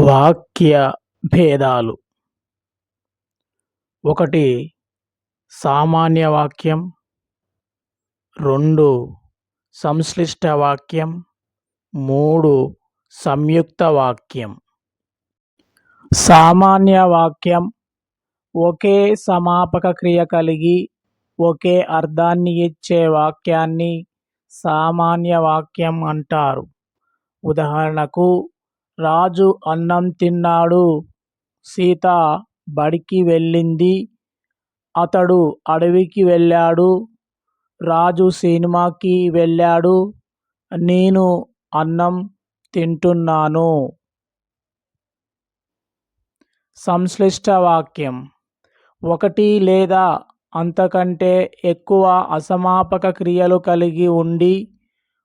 వాక్య భేదాలు ఒకటి సామాన్య వాక్యం. రెండు సంశ్లిష్ట వాక్యం. మూడు సంయుక్త వాక్యం. సామాన్య వాక్యం. ఒకే సమాపక క్రియ కలిగి ఒకే అర్థాన్ని ఇచ్చే వాక్యాన్ని సామాన్య వాక్యం అంటారు. ఉదాహరణకు రాజు అన్నం తిన్నాడు. సీత బడికి వెళ్ళింది. అతడు అడవికి వెళ్ళాడు. రాజు సినిమాకి వెళ్ళాడు. నేను అన్నం తింటున్నాను. సంశ్లిష్ట వాక్యం. ఒకటి లేదా అంతకంటే ఎక్కువ అసమాపక క్రియలు కలిగి ఉండి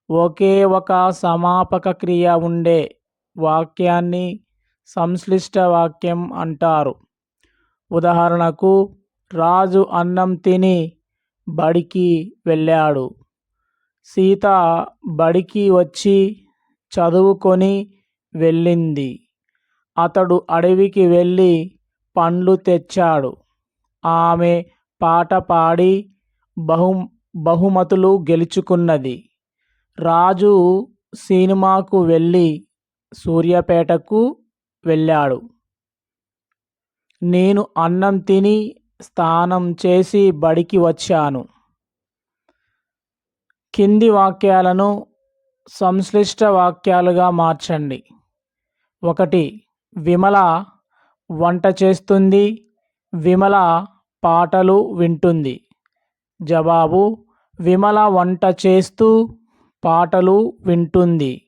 ఒకే ఒక సమాపక క్రియ ఉండే వాక్యాన్ని సంశ్లిష్ట వాక్యం అంటారు. ఉదాహరణకు రాజు అన్నం తిని బడికి వెళ్ళాడు. సీత బడికి వచ్చి చదువుకొని వెళ్ళింది. అతడు అడవికి వెళ్ళి పండ్లు తెచ్చాడు. ఆమె పాట పాడి బహు బహుమతులు గెలుచుకున్నది. రాజు సినిమాకు వెళ్ళి సూర్యాపేటకు వెళ్ళాడు. నేను అన్నం తిని స్నానం చేసి బడికి వచ్చాను. కింది వాక్యాలను సంశ్లిష్ట వాక్యాలుగా మార్చండి. ఒకటి విమల వంట చేస్తుంది విమల పాటలు వింటుంది. జవాబు విమల వంట చేస్తూ పాటలు వింటుంది.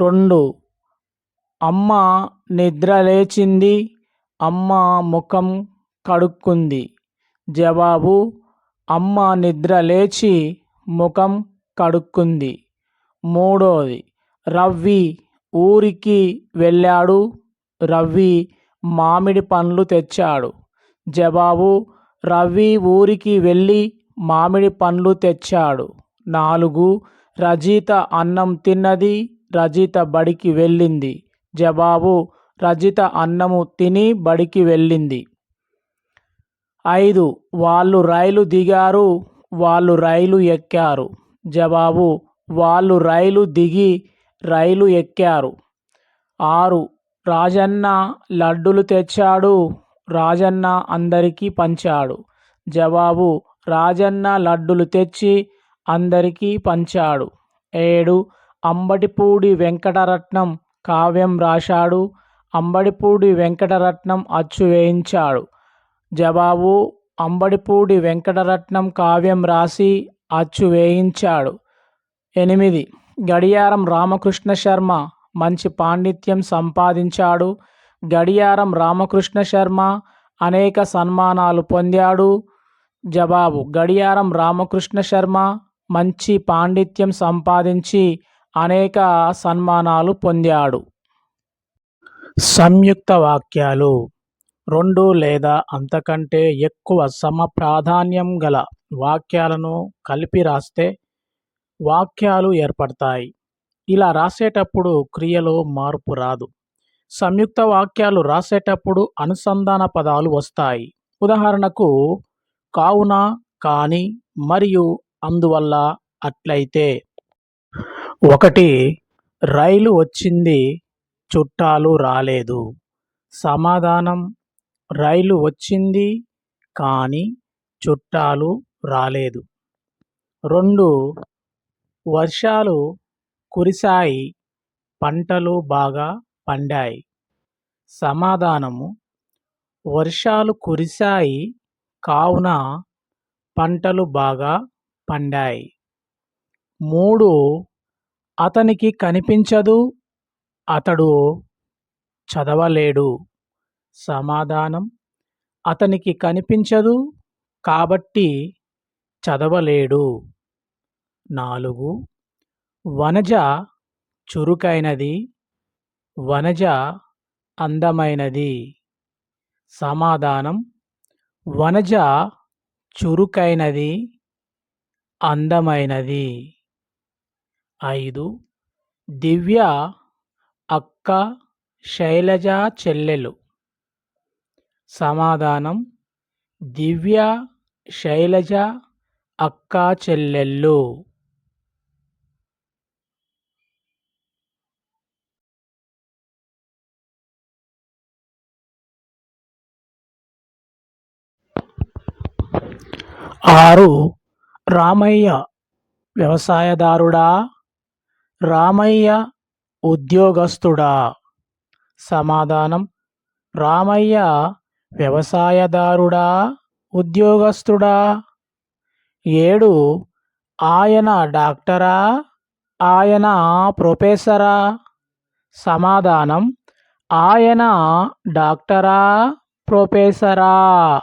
రెండు అమ్మ నిద్ర లేచింది. అమ్మ ముఖం కడుక్కుంది. జవాబు అమ్మ నిద్ర లేచి ముఖం కడుక్కుంది. మూడోది రవ్వి ఊరికి వెళ్ళాడు. రవి మామిడి పండ్లు తెచ్చాడు. జవాబు రవి ఊరికి వెళ్ళి మామిడి పండ్లు తెచ్చాడు. నాలుగు రజిత అన్నం తిన్నది. రజిత బడికి వెళ్ళింది. జవాబు రజిత అన్నము తిని బడికి వెళ్ళింది. ఐదు వాళ్ళు రైలు దిగారు వాళ్ళు రైలు ఎక్కారు. జవాబు వాళ్ళు రైలు దిగి రైలు ఎక్కారు. ఆరు రాజన్న లడ్డులు తెచ్చాడు రాజన్న అందరికీ పంచాడు. జవాబు రాజన్న లడ్డులు తెచ్చి అందరికీ పంచాడు. ఏడు అంబటిపూడి వెంకటరత్నం కావ్యం రాశాడు. అంబడిపూడి వెంకటరత్నం అచ్చు వేయించాడు. జవాబు అంబడిపూడి వెంకటరత్నం కావ్యం రాసి అచ్చు వేయించాడు. ఎనిమిది. గడియారం రామకృష్ణ శర్మ మంచి పాండిత్యం సంపాదించాడు. గడియారం రామకృష్ణ శర్మ అనేక సన్మానాలు పొందాడు. జవాబు గడియారం రామకృష్ణ శర్మ మంచి పాండిత్యం సంపాదించి అనేక సన్మానాలు పొందాడు. సంయుక్త వాక్యాలు రెండు లేదా అంతకంటే ఎక్కువ సమ ప్రాధాన్యం గల వాక్యాలను కలిపి రాస్తే వాక్యాలు ఏర్పడతాయి. ఇలా రాసేటప్పుడు క్రియలో మార్పు రాదు. సంయుక్త వాక్యాలు రాసేటప్పుడు అనుసంధాన పదాలు వస్తాయి. ఉదాహరణకు కావున కానీ మరియు అందువల్ల అట్లయితే ఒకటి రైలు వచ్చింది చుట్టాలు రాలేదు. సమాధానం రైలు వచ్చింది కానీ చుట్టాలు రాలేదు. రెండు వర్షాలు కురిశాయి పంటలు బాగా పండాయి. సమాధానము వర్షాలు కురిశాయి కావున పంటలు బాగా పండాయి. మూడు అతనికి కనిపించదు అతడు చదవలేడు. సమాధానం అతనికి కనిపించదు కాబట్టి చదవలేడు. నాలుగు వనజ చురుకైనది వనజ అందమైనది. సమాధానం వనజ చురుకైనది అందమైనది. ఐదు. దివ్య అక్క శైలజ చెల్లెలు. సమాధానం దివ్య శైలజ అక్క చెల్లెళ్ళు. ఆరు. రామయ్య వ్యవసాయదారుడా? రామయ్య ఉద్యోగస్తుడా? సమాధానం. రామయ్య వ్యవసాయదారుడా? ఉద్యోగస్తుడా? ఏడు. ఆయన డాక్టరా? ఆయన ప్రొఫెసరా? సమాధానం. ఆయన డాక్టరా? ప్రొఫెసరా.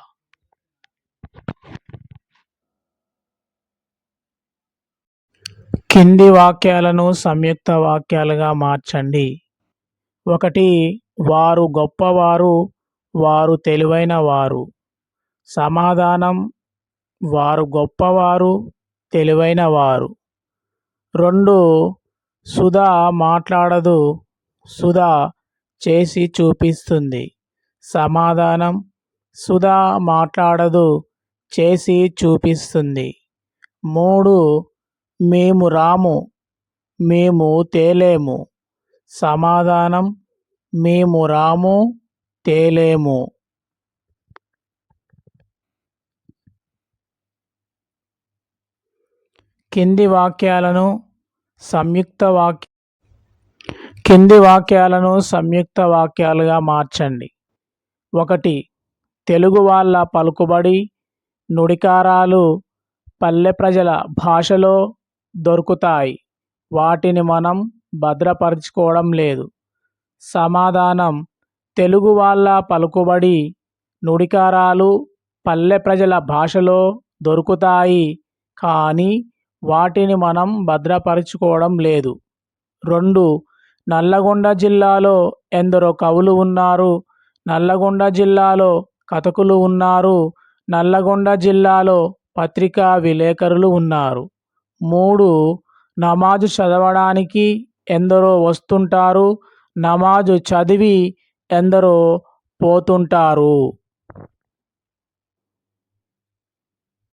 కింది వాక్యాలను సంయుక్త వాక్యాలుగా మార్చండి. ఒకటి వారు గొప్పవారు వారు తెలివైన వారు. సమాధానం వారు గొప్పవారు తెలివైన వారు. రెండు సుధా మాట్లాడదు సుధా చేసి చూపిస్తుంది. సమాధానం సుధా మాట్లాడదు చేసి చూపిస్తుంది. మూడు మేము రాము మేము తేలేము. సమాధానం మేము రాము తేలేము. కింది వాక్యాలను సంయుక్త వాక్య కింది వాక్యాలను సంయుక్త వాక్యాలుగా మార్చండి. ఒకటి తెలుగు వాళ్ళ పలుకుబడి నుడికారాలు పల్లె ప్రజల భాషలో దొరుకుతాయి. వాటిని మనం భద్రపరుచుకోవడం లేదు. సమాధానం. తెలుగు వాళ్ళ పలుకుబడి నుడికారాలు పల్లె ప్రజల భాషలో దొరుకుతాయి. కానీ వాటిని మనం భద్రపరుచుకోవడం లేదు. రెండు. నల్లగొండ జిల్లాలో ఎందరో కవులు ఉన్నారు. నల్లగొండ జిల్లాలో కథకులు ఉన్నారు. నల్లగొండ జిల్లాలో పత్రికా విలేకరులు ఉన్నారు. మూడు నమాజు చదవడానికి ఎందరో వస్తుంటారు నమాజు చదివి ఎందరో పోతుంటారు.